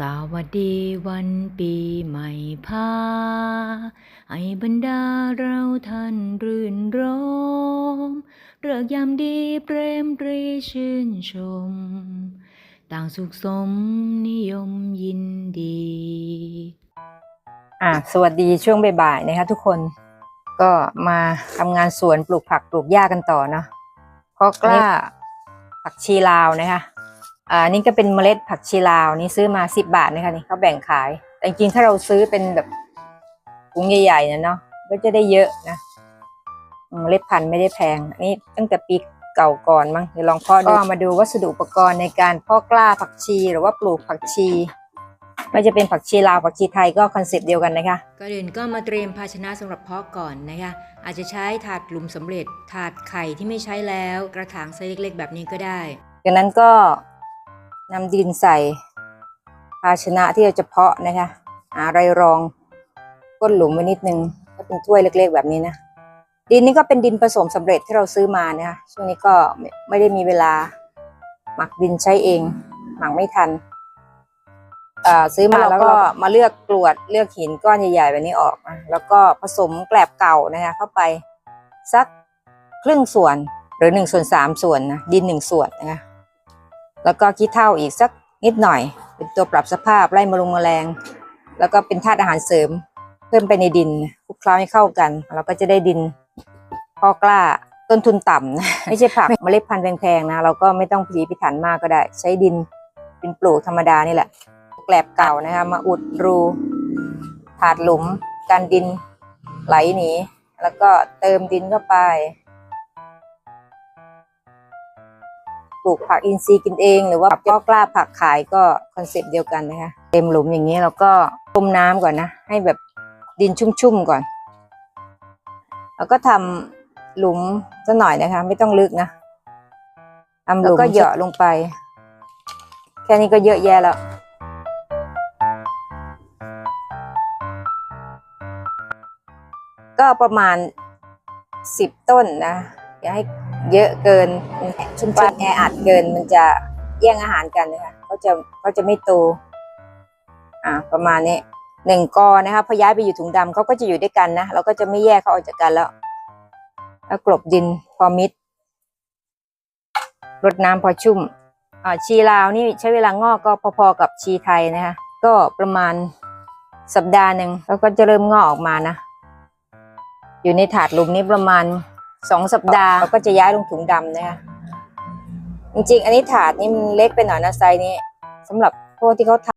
สวัสดีวันปีใหม่พาให้บรรดาเราท่านรื่นรมเรือกยามดีเปรมปรีชื่นชม ต่างสุขสมนิยมยินดีอ่าสวัสดีช่วงบ่ายๆนะคะทุกคนก็มาทำงานสวนปลูกผักปลูกหญ้ากันต่อเนาะเพราะกล้าผักชีลาวนะคะ อ่านี่ก็เป็นเมล็ดผักชีลาวนี่ซื้อมาสิบบาทนะคะนี่เขาแบ่งขาย แต่จริงถ้าเราซื้อเป็นแบบถุงใหญ่ๆนะเนาะก็จะได้เยอะนะเมล็ดพันธุ์ไม่ได้แพงอันนี้ตั้งแต่ปีเก่าก่อนมั้งเดี๋ยวลองเพาะดูมาดูวัสดุอุปกรณ์ในการเพาะกล้าผักชีหรือว่าปลูกผักชีไม่จะเป็นผักชีลาวผักชีไทยก็คอนเซ็ปต์เดียวกันนะคะก่อนอื่นก็มาเตรียมภาชนะสำหรับเพาะก่อนนะคะ อาจจะใช้ถาดหลุมสำเร็จ ถาดไข่ที่ไม่ใช้แล้ว กระถางไซส์เล็กๆ แบบนี้ก็ได้จากนั้นก็ นำดินใส่ ภาชนะที่เราจะเพาะนะคะหาอะไรรองก้นหลุมไว้นิดนึงก็เป็นถ้วยเล็ก ๆ แบบนี้นะดินนี่ก็เป็นดินผสมสำเร็จที่เราซื้อมานะคะช่วงนี้ก็ไม่ไม่ได้มีเวลา หมักดินใช้เอง หมักไม่ทันเอ่อซื้อมาแล้วก็มาเลือกกรวดเลือกหินก้อนใหญ่ๆแบบนี้ออกนะแล้วก็ผสมแกลบเก่านะคะเข้าไปสักครึ่งส่วนหรือหนึ่งส่วนสามส่วนนะดินหนึ่งส่วนนะคะ แล้วก็ขี้เถ้าอีกสักนิดหน่อย เป็นตัวปรับสภาพไล่มะลงแมลง แล้วก็เป็นธาตุอาหารเสริม เพิ่มไปในดินคลุกเคล้าให้เข้ากันเราก็จะได้ดินพอกล้าต้นทุนต่ำนะไม่ใช่ผักเมล็ดพันธุ์แพงๆนะ เราก็ไม่ต้องพิถีพิถันมากก็ได้ ใช้ดินเป็นปลูกธรรมดานี่แหละแกลบเก่านะคะมาอุดรูถาดหลุมกันดินไหลหนีแล้วก็เติมดินเข้าไป ปลูกผักอินทรีย์กินเอง หรือว่าก็กล้าผักขายก็คอนเซปต์เดียวกันนะคะเต็มหลุมอย่างนี้เราก็ต้มน้ำก่อนนะให้แบบดินชุ่มๆก่อน แล้วก็ทำหลุมสักหน่อยนะคะ ไม่ต้องลึกนะทำหลุมแล้วก็เหยาะลงไป แค่นี้ก็เยอะแยะแล้วก็ประมาณสิบต้นนะอย่าให้ เยอะเกินชุมชนแออัดเกินมันจะแย่งอาหารกันนะคะเขาจะเขาจะไม่โตอ่าประมาณนี้หนึ่งกอนะคะพอย้ายไปอยู่ถุงดำเขาก็จะอยู่ด้วยกันนะเราก็จะไม่แยกเขาออกจากกันแล้วแล้วกลบดินพอมิดรดน้ำพอชุ่มอ่าชีลาวนี่ใช้เวลางอกก็พอๆกับชีไทยนะคะ ก็ประมาณสัปดาห์หนึ่งแล้วก็จะเริ่มงอกออกมานะ อยู่ในถาดลุมนี้ประมาณ สองสัปดาห์เราก็จะย้ายลงถุงดำนะคะจริงๆ อันนี้ถาดนี่มันเล็กไปหน่อยนะไซส์นี้สำหรับพวกที่เขาทำ